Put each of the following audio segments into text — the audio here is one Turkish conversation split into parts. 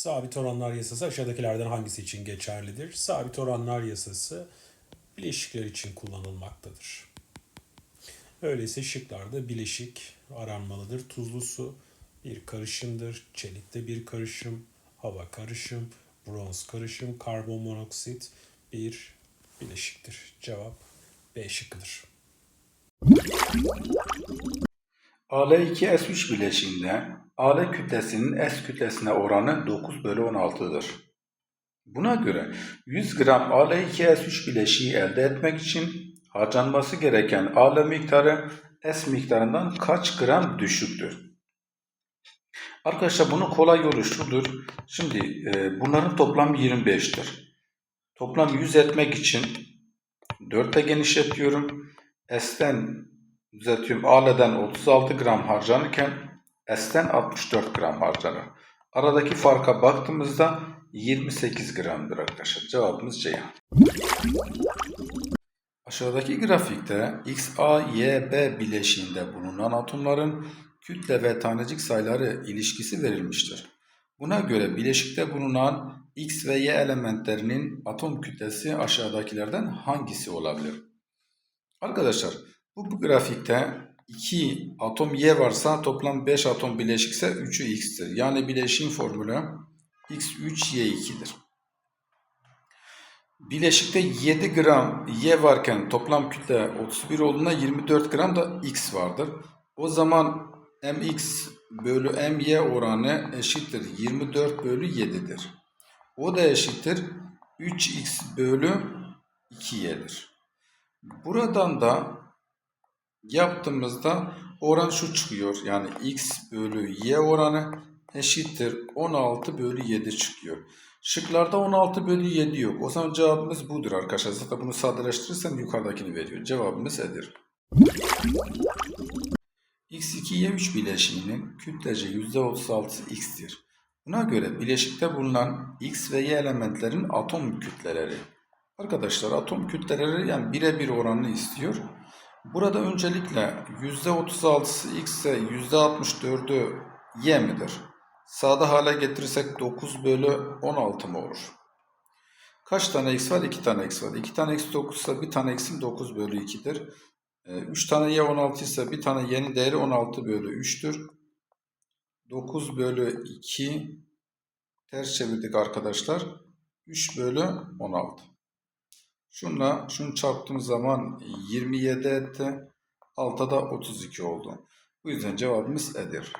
Sabit oranlar yasası aşağıdakilerden hangisi için geçerlidir? Sabit oranlar yasası bileşikler için kullanılmaktadır. Öyleyse şıklarda bileşik aranmalıdır. Tuzlu su bir karışımdır. Çelikte bir karışım, hava karışım, bronz karışım, karbon monoksit bir bileşiktir. Cevap B şıkkıdır. Al2S3 bileşiğinde Al kütlesinin S kütlesine oranı 9 bölü 16'dır. Buna göre 100 gram Al2S3 bileşiği elde etmek için harcanması gereken Al miktarı S miktarından kaç gram düşüktür? Arkadaşlar bunun kolay yolu şudur. Şimdi e, bunların toplamı 25'tir. Toplam 100 etmek için 4'te genişletiyorum. S'ten düzeltiyorum. A'leden 36 gram harcanırken S'ten 64 gram harcanır. Aradaki farka baktığımızda 28 gramdır arkadaşlar. Cevabımız C. Aşağıdaki grafikte X, A, Y, B bileşiğinde bulunan atomların kütle ve tanecik sayıları ilişkisi verilmiştir. Buna göre bileşikte bulunan X ve Y elementlerinin atom kütlesi aşağıdakilerden hangisi olabilir? Arkadaşlar bu, bu grafikte 2 atom Y varsa toplam 5 atom bileşikse 3'ü X'tir. Yani bileşiğin formülü X3Y2'dir. Bileşikte 7 gram Y varken toplam kütle 31 olduğunda 24 gram da X vardır. O zaman mx bölü my oranı eşittir 24 bölü 7'dir. O da eşittir 3x bölü 2y'dir. Buradan da yaptığımızda oran şu çıkıyor. Yani x bölü y oranı eşittir 16 bölü 7 çıkıyor. Şıklarda 16 bölü 7 yok. O zaman cevabımız budur arkadaşlar. Zaten bunu sadeleştirirsem yukarıdakini veriyor. Cevabımız Edir. X2Y3 bileşiğinin kütlece %36'sı X'tir. Buna göre bileşikte bulunan X ve Y elementlerin atom kütleleri. Arkadaşlar atom kütleleri yani birebir oranını istiyor. Burada öncelikle %36'sı X ise %64'ü Y midir? Sağda hale getirirsek 9 bölü 16 mı olur? Kaç tane X var? 2 tane X var. 2 tane X 9 ise bir tane X'in 9 bölü 2'dir. 3 tane Y 16 ise bir tane Y'nin değeri 16 bölü 3'tür. 9 bölü 2 ters çevirdik arkadaşlar. 3 bölü 16. Şunla şunu çarptığım zaman 27 etti. Altta da 32 oldu. Bu yüzden cevabımız Edir.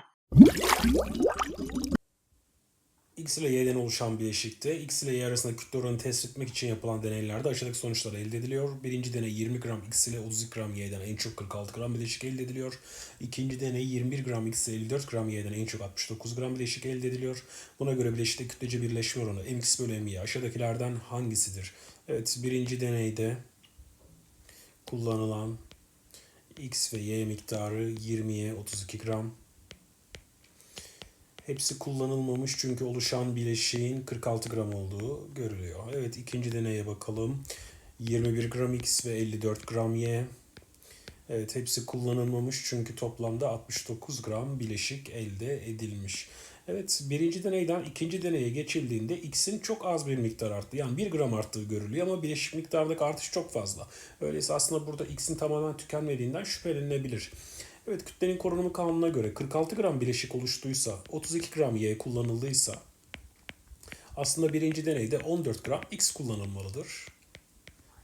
X ile Y'den oluşan bileşikte X ile Y arasında kütle oranını tespit etmek için yapılan deneylerde aşağıdaki sonuçlar elde ediliyor. Birinci deney 20 gram X ile 32 gram Y'den en çok 46 gram bileşik elde ediliyor. İkinci deney 21 gram X ile 54 gram Y'den en çok 69 gram bileşik elde ediliyor. Buna göre bileşikte kütlece birleşme oranı mx bölü my aşağıdakilerden hangisidir? Evet birinci deneyde kullanılan X ve Y miktarı 20'ye 32 gram. Hepsi kullanılmamış çünkü oluşan bileşiğin 46 gram olduğu görülüyor. Evet ikinci deneye bakalım. 21 gram X ve 54 gram Y. Evet hepsi kullanılmamış çünkü toplamda 69 gram bileşik elde edilmiş. Evet birinci deneyden ikinci deneye geçildiğinde X'in çok az bir miktar arttı. Yani 1 gram arttığı görülüyor ama bileşik miktardaki artış çok fazla. Öyleyse aslında burada X'in tamamen tükenmediğinden şüphelenilebilir. Evet kütlenin korunumu kanununa göre 46 gram bileşik oluştuysa 32 gram Y kullanıldıysa aslında birinci deneyde 14 gram X kullanılmalıdır.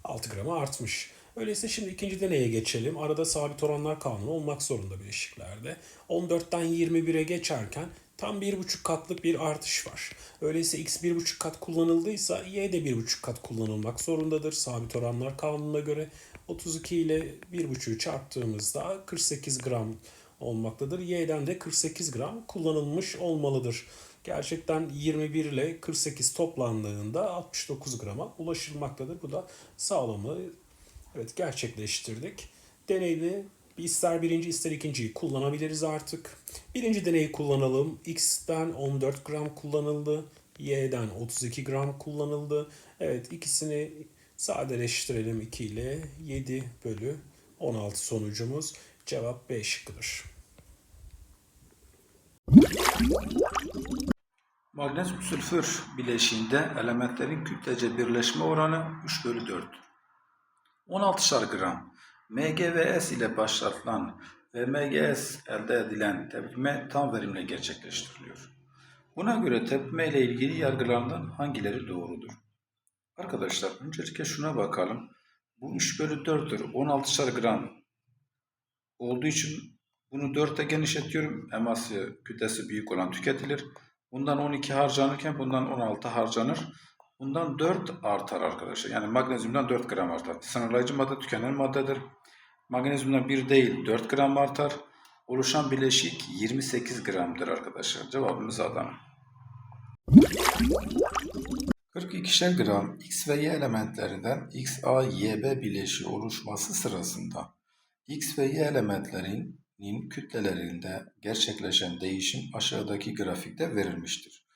6 grama artmış. Öyleyse şimdi ikinci deneye geçelim. Arada sabit oranlar kanunu olmak zorunda bileşiklerde. 14'ten 21'e geçerken tam 1,5 katlık bir artış var. Öyleyse X 1,5 kat kullanıldıysa Y de 1,5 kat kullanılmak zorundadır. Sabit oranlar kanununa göre 32 ile 1,5'ü çarptığımızda 48 gram olmaktadır. Y'den de 48 gram kullanılmış olmalıdır. Gerçekten 21 ile 48 toplandığında 69 grama ulaşılmaktadır. Bu da sağlamı evet gerçekleştirdik. Deneyde ister birinci ister ikinciyi kullanabiliriz artık. Birinci deneyi kullanalım. X'ten 14 gram kullanıldı. Y'den 32 gram kullanıldı. Evet ikisini sadeleştirelim 2 ile 7 bölü 16 sonucumuz. Cevap B şıkkıdır. Magnezyum sülfür bileşiğinde elementlerin kütlece birleşme oranı 3 bölü 4. 16'şar gram MgVS ile başlatılan ve MgS elde edilen tepkime tam verimle gerçekleştiriliyor. Buna göre tepkime ile ilgili yargılarından hangileri doğrudur? Arkadaşlar öncelikle şuna bakalım. Bu 3 bölü 4'tür. 16'şar gram olduğu için bunu 4'e genişletiyorum. Emasya kütlesi büyük olan tüketilir. Bundan 12 harcanırken bundan 16 harcanır. Bundan 4 artar arkadaşlar. Yani magnezyumdan 4 gram artar. Sınırlayıcı madde tükenen maddedir. Magnezyumdan 1 değil 4 gram artar. Oluşan bileşik 28 gramdır arkadaşlar. Cevabımız Adana. 42'şer gram X ve Y elementlerinden XA, YB bileşiği oluşması sırasında X ve Y elementlerinin kütlelerinde gerçekleşen değişim aşağıdaki grafikte verilmiştir.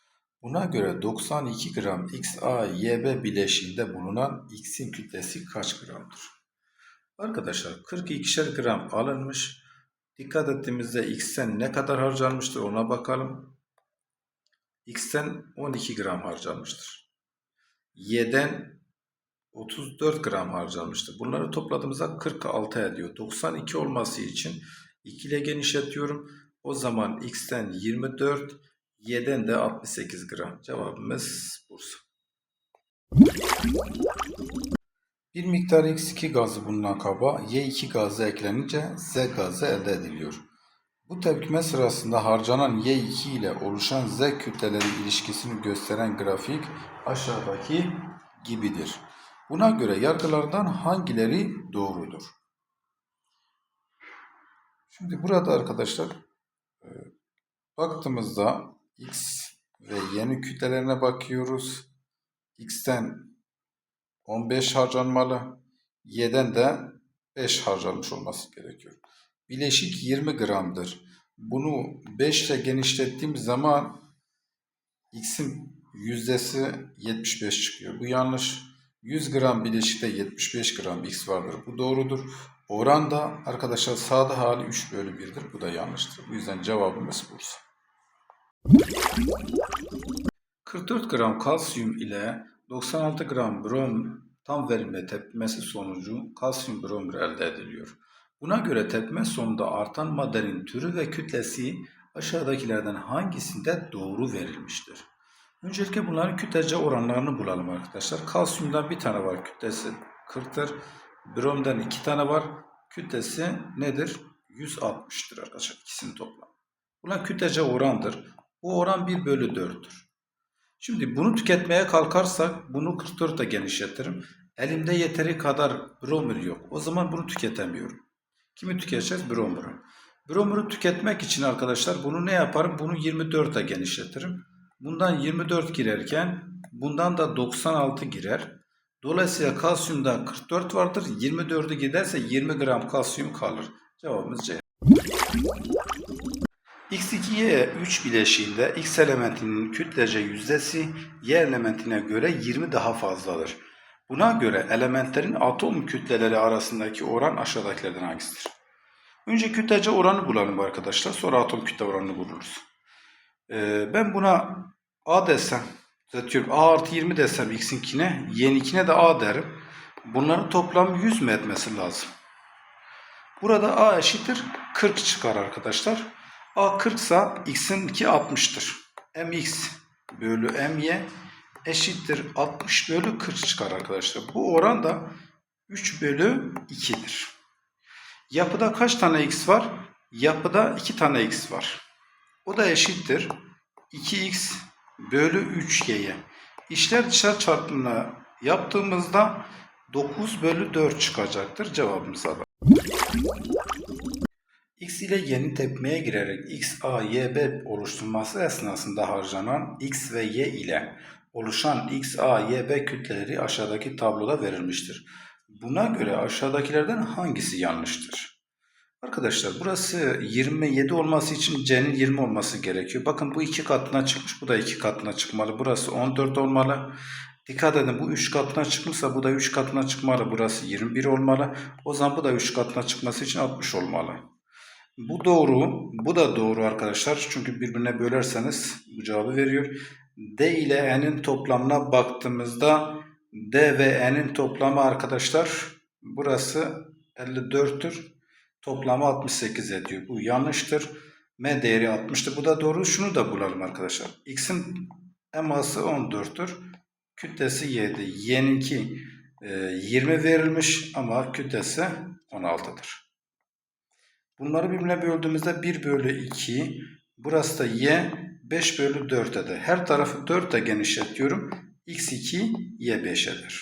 Buna göre 92 gram XA, YB bileşiğinde bulunan X'in kütlesi kaç gramdır? Arkadaşlar 42'şer gram alınmış. Dikkat ettiğimizde X'ten ne kadar harcanmıştır ona bakalım. X'ten 12 gram harcanmıştır. Y'den 34 gram harcanmıştır. Bunları topladığımızda 46 ediyor. 92 olması için 2 ile genişletiyorum. O zaman X'ten 24, Y'den de 68 gram. Cevabımız Bursa. Bir miktar X2 gazı bulunan kaba Y2 gazı eklenince Z gazı elde ediliyor. Bu tepkime sırasında harcanan Y2 ile oluşan Z kütleleri ilişkisini gösteren grafik aşağıdaki gibidir. Buna göre yargılardan hangileri doğrudur? Şimdi burada arkadaşlar e, baktığımızda X ve yeni kütlelerine bakıyoruz. X'ten 15 harcanmalı. Y'den de 5 harcanmış olması gerekiyor. Bileşik 20 gramdır. Bunu 5 ile genişlettiğim zaman X'in yüzdesi 75 çıkıyor. Bu yanlış. 100 gram bileşikte 75 gram X vardır. Bu doğrudur. Oran da arkadaşlar sağda hali 3 bölü 1'dir. Bu da yanlıştır. Bu yüzden cevabımız Bursa. 44 gram kalsiyum ile 96 gram brom tam verimle tepkimesi sonucu kalsiyum bromür elde ediliyor. Buna göre tepkime sonunda artan maddenin türü ve kütlesi aşağıdakilerden hangisinde doğru verilmiştir? Öncelikle bunların kütlece oranlarını bulalım arkadaşlar. Kalsiyumdan bir tane var kütlesi 40'tır. Bromdan iki tane var. Kütlesi nedir? 160'tır arkadaşlar ikisini toplam. Bunlar kütlece orandır. Bu oran 1 bölü 4'tür. Şimdi bunu tüketmeye kalkarsak bunu 44'e genişletirim. Elimde yeteri kadar bromür yok. O zaman bunu tüketemiyorum. Kimi tüketeceğiz? Bromürü. Bromürü tüketmek için arkadaşlar bunu ne yaparım? Bunu 24'e genişletirim. Bundan 24 girerken bundan da 96 girer. Dolayısıyla kalsiyumda 44 vardır. 24'ü giderse 20 gram kalsiyum kalır. Cevabımız C. X2Y 3 bileşiğinde X elementinin kütlece yüzdesi Y elementine göre 20 daha fazladır. Buna göre elementlerin atom kütleleri arasındaki oran aşağıdakilerden hangisidir? Önce kütlece oranı bulalım arkadaşlar. Sonra atom kütle oranını buluruz. Ee, ben buna A desem, düzeltiyorum A artı 20 desem X'inkine, Y'ninkine de A derim. Bunların toplam 100 mi etmesi lazım? Burada A eşittir 40 çıkar arkadaşlar. A 40 ise x'in 2 60'tır. mx bölü my eşittir 60 bölü 40 çıkar arkadaşlar. Bu oran da 3 bölü 2'dir. Yapıda kaç tane x var? Yapıda 2 tane x var. O da eşittir 2x bölü 3y'ye. İşler dışarı çarpımını yaptığımızda 9 bölü 4 çıkacaktır. Cevabımız Adana. X ile yeni tepmeye girerek X, A, Y, B oluşturması esnasında harcanan X ve Y ile oluşan X, A, Y, B kütleleri aşağıdaki tabloda verilmiştir. Buna göre aşağıdakilerden hangisi yanlıştır? Arkadaşlar burası 27 olması için C'nin 20 olması gerekiyor. Bakın bu iki katına çıkmış, bu da iki katına çıkmalı. Burası 14 olmalı. Dikkat edin bu 3 katına çıkmışsa bu da 3 katına çıkmalı. Burası 21 olmalı. O zaman bu da 3 katına çıkması için 60 olmalı. Bu doğru. Bu da doğru arkadaşlar. Çünkü birbirine bölerseniz bu cevabı veriyor. D ile E'nin toplamına baktığımızda D ve E'nin toplamı arkadaşlar burası 54'tür. Toplamı 68 ediyor. Bu yanlıştır. M değeri 60'tır. Bu da doğru. Şunu da bulalım arkadaşlar. X'in eması 14'tür. Kütlesi 7. Y'ninki e, 20 verilmiş ama kütlesi 16'dır. Bunları birbirine böldüğümüzde 1 bölü 2. Burası da y 5 bölü 4 eder. Her tarafı 4 ile genişletiyorum. X2 y 5 eder.